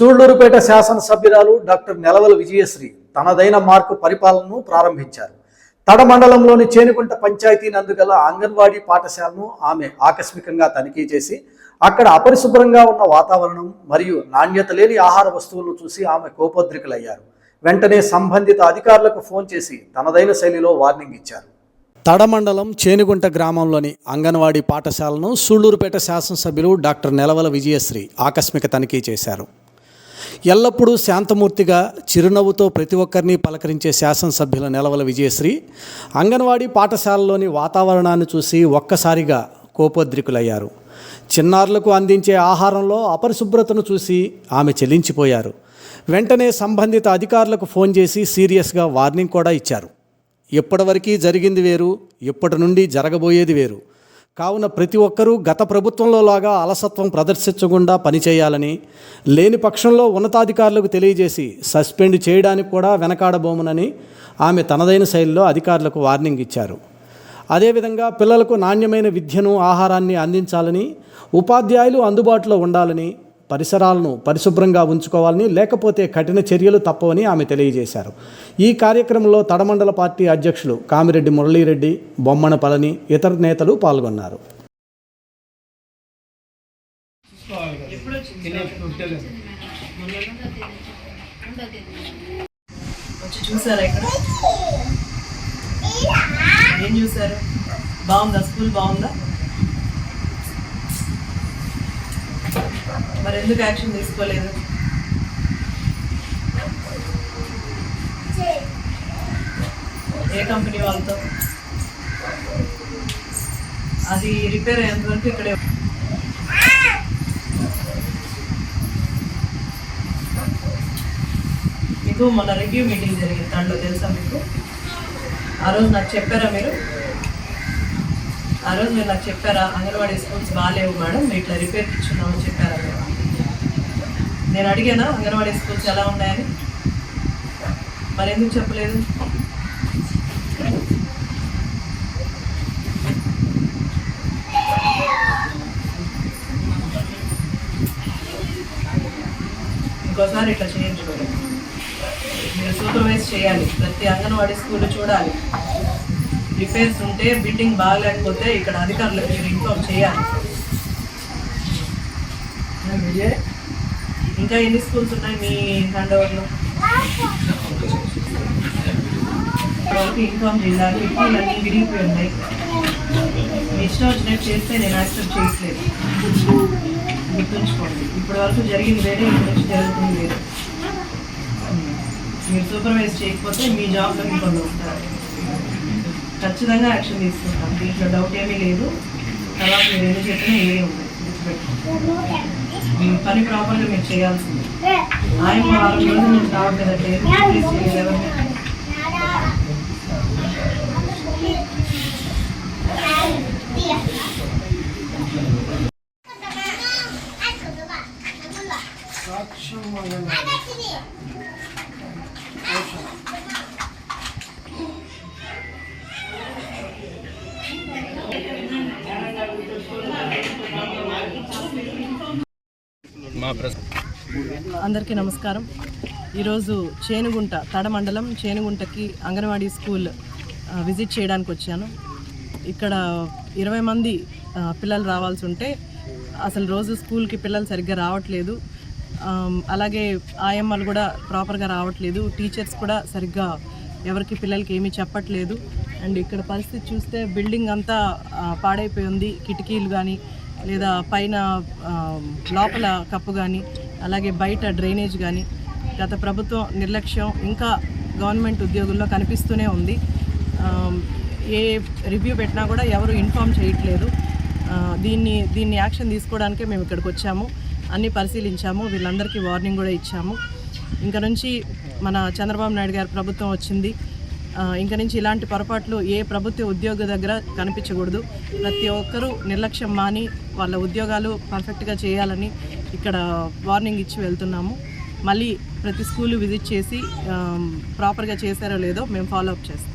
సూళ్ళూరుపేట శాసనసభ్యురాలు డాక్టర్ నెలవల విజయశ్రీ తనదైన మార్కు పరిపాలనను ప్రారంభించారు. తడ మండలంలోని చేనుకుంట పంచాయతీ నందుగల అంగన్వాడీ పాఠశాలను ఆమె ఆకస్మికంగా తనిఖీ చేసి అక్కడ అపరిశుభ్రంగా ఉన్న వాతావరణం మరియు నాణ్యత లేని ఆహార వస్తువులను చూసి ఆమె కోపోద్రికులయ్యారు. వెంటనే సంబంధిత అధికారులకు ఫోన్ చేసి తనదైన శైలిలో వార్నింగ్ ఇచ్చారు. తడమండలం చేనుగుంట గ్రామంలోని అంగన్వాడీ పాఠశాలను సూళ్ళూరుపేట శాసనసభ్యులు డాక్టర్ నెలవల విజయశ్రీ ఆకస్మిక తనిఖీ చేశారు. ఎల్లప్పుడూ శాంతమూర్తిగా చిరునవ్వుతో ప్రతి ఒక్కరిని పలకరించే శాసనసభ్యుల నెలవల విజయశ్రీ. అంగన్వాడీ పాఠశాలలోని వాతావరణాన్ని చూసి ఒక్కసారిగా కోపోద్రికులయ్యారు. చిన్నారులకు అందించే ఆహారంలో అపరిశుభ్రతను చూసి ఆమె చెల్లించిపోయారు వెంటనే సంబంధిత అధికారులకు ఫోన్ చేసి సీరియస్గా వార్నింగ్ కూడా ఇచ్చారు. ఇప్పటివరకు జరిగింది వేరు ఇప్పటి నుండి జరగబోయేది వేరు. కావున ప్రతి ఒక్కరూ గత ప్రభుత్వంలో లాగా అలసత్వం ప్రదర్శించకుండా పనిచేయాలని లేని పక్షంలో ఉన్నతాధికారులకు తెలియజేసి సస్పెండ్ చేయడానికి కూడా వెనకాడబోమునని ఆమె తనదైన శైలిలో అధికారులకు వార్నింగ్ ఇచ్చారు. అదేవిధంగా పిల్లలకు నాణ్యమైన విద్యను ఆహారాన్ని అందించాలని ఉపాధ్యాయులు అందుబాటులో ఉండాలని పరిసరాలను పరిశుభ్రంగా ఉంచుకోవాలని లేకపోతే కఠిన చర్యలు తప్పవని ఆమె తెలియజేశారు. ఈ కార్యక్రమంలో తడమండల పార్టీ అధ్యక్షులు కామిరెడ్డి మురళీరెడ్డి బొమ్మన పళని ఇతర నేతలు పాల్గొన్నారు. చూసారా ఇక్కడ? ఏం చూసారు? బాగుందా? స్కూల్ బాగుందా? ఎందుకు యాక్షన్ తీసుకోలేదు? ఏ కంపెనీ వాళ్ళతో? అది రిపేర్ అయ్యేంత వరకు ఇక్కడే మీకు మొన్న రివ్యూ మీటింగ్ జరిగింది దాంట్లో తెలుసా మీకు? ఆ రోజు నాకు చెప్పారా మీరు? ఆ రోజు మీరు నాకు చెప్పారా అంగన్వాడీ స్కూల్స్ బాగాలేవు మేడం ఇట్లా రిపేర్ ఇచ్చున్నామని నేను అడిగాను? అంగన్వాడీ స్కూల్స్ ఎలా ఉన్నాయని? మరి ఎందుకు చెప్పలేదు? ఇంకోసారి ఇట్లా చేయించుకోలేదు మీరు సూపర్వైజ్ చేయాలి. ప్రతి అంగన్వాడీ స్కూల్ చూడాలి. రిపేర్స్ ఉంటే బిల్డింగ్ బాగలేకపోతే ఇక్కడ అధికారులకు మీరు ఇన్ఫార్మ్ చేయాలి. విజయ్, ఇంకా ఎన్ని స్కూల్స్ ఉన్నాయి మీ హ్యాండ్ ఓవర్లో ఇప్పటివరకు ఇన్ఫార్మ్ చేయాలి? ఇటీవల అన్నీ విరిగిపోయి ఉన్నాయి. మీ ఇష్టం వచ్చినట్టు చేస్తే నేను యాక్సెప్ట్ చేయట్లేదు. గుర్తుంచుకోండి. ఇప్పటి వరకు జరిగింది వేరే ఇప్పటి నుంచి జరుగుతుంది వేరే. మీరు సూపర్వైజ్ చేయకపోతే మీ జాబ్లో ఇంకొందరు వస్తారు ఖచ్చితంగా యాక్షన్ తీసుకుంటాం. దీంట్లో డౌట్ ఏమీ లేదు. తర్వాత మీరు ఎన్ని చెప్పినా ఏమీ ఉంది. మీ పని ప్రాపర్గా మీరు చేయాల్సింది. ఆయన వారం రోజుల నుంచి రావట్లేదు లేదు అందరికీ నమస్కారం. ఈరోజు చేనుగుంట తడ మండలం చేనుగుంటకి అంగన్వాడీ స్కూల్ విజిట్ చేయడానికి వచ్చాను. ఇక్కడ ఇరవై మంది పిల్లలు రావాల్సి ఉంటే అసలు రోజు స్కూల్కి పిల్లలు సరిగ్గా రావట్లేదు. అలాగే ఆయమ్మలు కూడా ప్రాపర్గా రావట్లేదు. టీచర్స్ కూడా సరిగ్గా ఎవరికి పిల్లలకి ఏమీ చెప్పట్లేదు. అండ్ ఇక్కడ పరిస్థితి చూస్తే బిల్డింగ్ అంతా పాడైపోయి ఉంది. కిటికీలు కానీ లేదా పైన లోపల కప్పు కానీ అలాగే బయట డ్రైనేజ్ కానీ గత ప్రభుత్వం నిర్లక్ష్యం ఇంకా గవర్నమెంట్ ఉద్యోగుల్లో కనిపిస్తూనే ఉంది. ఏ రివ్యూ పెట్టినా కూడా ఎవరు ఇన్ఫామ్ చేయట్లేదు. దీన్ని దీన్ని యాక్షన్ తీసుకోవడానికే మేము ఇక్కడికి వచ్చాము. అన్నీ పరిశీలించాము. వీళ్ళందరికీ వార్నింగ్ కూడా ఇచ్చాము. ఇంకా నుంచి మన చంద్రబాబు నాయుడు గారి ప్రభుత్వం వచ్చింది. ఇంక నుంచి ఇలాంటి పొరపాట్లు ఏ ప్రభుత్వ ఉద్యోగ దగ్గర కనిపించకూడదు. ప్రతి ఒక్కరూ నిర్లక్ష్యం మాని వాళ్ళ ఉద్యోగాలు పర్ఫెక్ట్గా చేయాలని ఇక్కడ వార్నింగ్ ఇచ్చి వెళ్తున్నాము. మళ్ళీ ప్రతి స్కూల్ విజిట్ చేసి ప్రాపర్గా చేశారో లేదో మేము ఫాలో అప్ చేస్తాం.